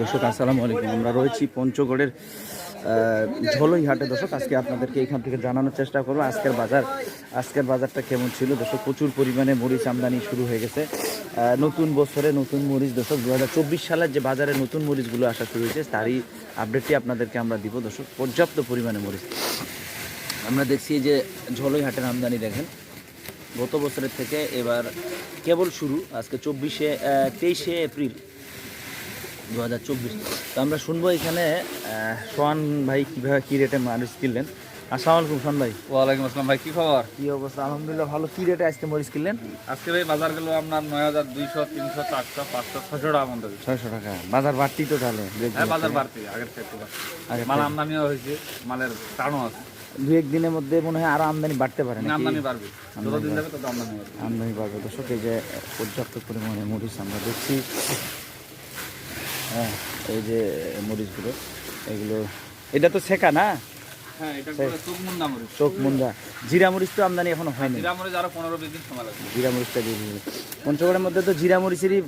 দর্শক, আসসালামু আলাইকুম। আমরা রয়েছি পঞ্চগড়ের ঝোলই হাটে দর্শক, আজকে আপনাদেরকে এখান থেকে জানানোর চেষ্টা করব। আজকের বাজার, আজকের বাজারটা কেমন ছিল? দর্শক, প্রচুর পরিমাণে মরিচ আমদানি শুরু হয়ে গেছে। নতুন বছরে নতুন মরিচ, দর্শক দু হাজার চব্বিশ সালের যে বাজারে নতুন মরিচগুলো আসা শুরু হয়েছে, তারই আপডেটটি আপনাদেরকে আমরা দিব। দর্শক, পর্যাপ্ত পরিমাণে মরিচ। আমরা দেখছি যে ঝোলই হাটের আমদানি দেখেন। গত বছরের থেকে এবার কেবল শুরু। আজকে চব্বিশে তেইশে এপ্রিল দু হাজার চব্বিশ। তো আমরা শুনব এখানে সোহান ভাই কীভাবে কী রেটে মরিচ কিনলেন? আসসালামু আলাইকুম সোহান ভাই। ওয়ালাইকুম আসসালাম ভাই কি খবর? কী অবস্থা? আলহামদুলিল্লাহ ভালো। কী রেটে আজকে মরিচ কিনলেন? আজকে ভাই বাজার গেল আপনার নয় হাজার দুইশো তিনশো চারশো পাঁচশো ছশো টাকা মতো ছয়শো টাকা। বাজার বাড়তি তো তাহলে? হ্যাঁ বাজার বাড়তি আগের থেকে আগে মাল আমদানিও হয়েছে মালের টানও আছে। দু এক দিনের মধ্যে মনে হয় আরও আমদানি বাড়তে পারে আমদানি বাড়বে। যাবে তত আমদানি বাড়বে। আমদানি বাড়বে। দর্শক এই যে পর্যাপ্ত পরিমাণে মরিচ আমরা দেখছি। হ্যাঁ এই যে মরিচগুলো এগুলো এটা তো শেখা না? হ্যাঁ চোখ জিরা মরিচ তো আমদানি এখনও হয়নি। জিরা লাগবে। জিরা মরিচটা দিয়ে দিবে পঞ্চগড়ের মধ্যে তো জিরা মরিচেরই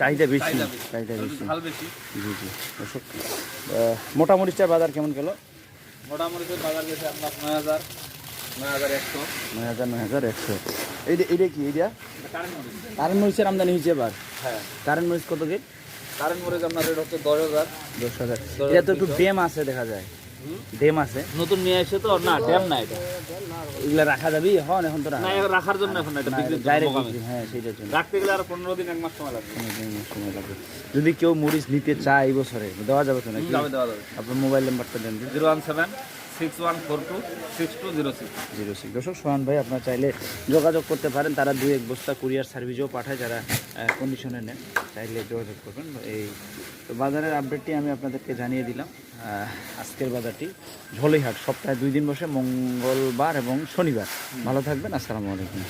চাহিদা বেশি। চাহিদা বেশি। চাহিদা বেশি। ঝাল জি জি মোটা মরিচটার বাজার কেমন গেল? মোটা মরিচের বাজার গেছে আপনার নয় হাজার নয় হাজার একশো। নয় হাজার নয় হাজার একশো। এইটা এইটা কি এইটা? কারেন্ট মরিচের আমদানি হয়েছে এবার? হ্যাঁ। কারেন্ট মরিচ কত কি কারেন্ট মরিচ আপনার রেট হচ্ছে দশ হাজার। দশ হাজার। এটা তো একটু ডেম আছে দেখা যায়। ডেম আছে। নতুন নিয়ে এসে তো? না ড্যাম না এটা। এগুলা রাখা যাবে? এখন তো না রাখার জন্য এখন এটা জন্য ডাইরেক্ট। হ্যাঁ সেইটার জন্য। রাখতে গেলে আর পনেরো দিন এক মাস সময় লাগবে। সময় লাগবে। যদি কেউ মরিচ নিতে চায় এই বছরে দেওয়া যাবে তো নাকি? দেওয়া যাবে। আপনার মোবাইল নাম্বারটা দেন। Zero one seven six one four two six two zero six zero six. দর্শক, সোহান ভাই, আপনার চাইলে যোগাযোগ করতে পারেন। তারা দুই এক বস্তা কুরিয়ার সার্ভিসও পাঠায় যারা কন্ডিশনে নেন। চাইলে যোগাযোগ করবেন। এই তো বাজারের আপডেটটি আমি আপনাদেরকে জানিয়ে দিলাম। আজকের বাজারটি ঝোলিহাট সপ্তাহে দুই দিন বসে মঙ্গলবার এবং শনিবার। ভালো থাকবেন। আসসালামু আলাইকুম।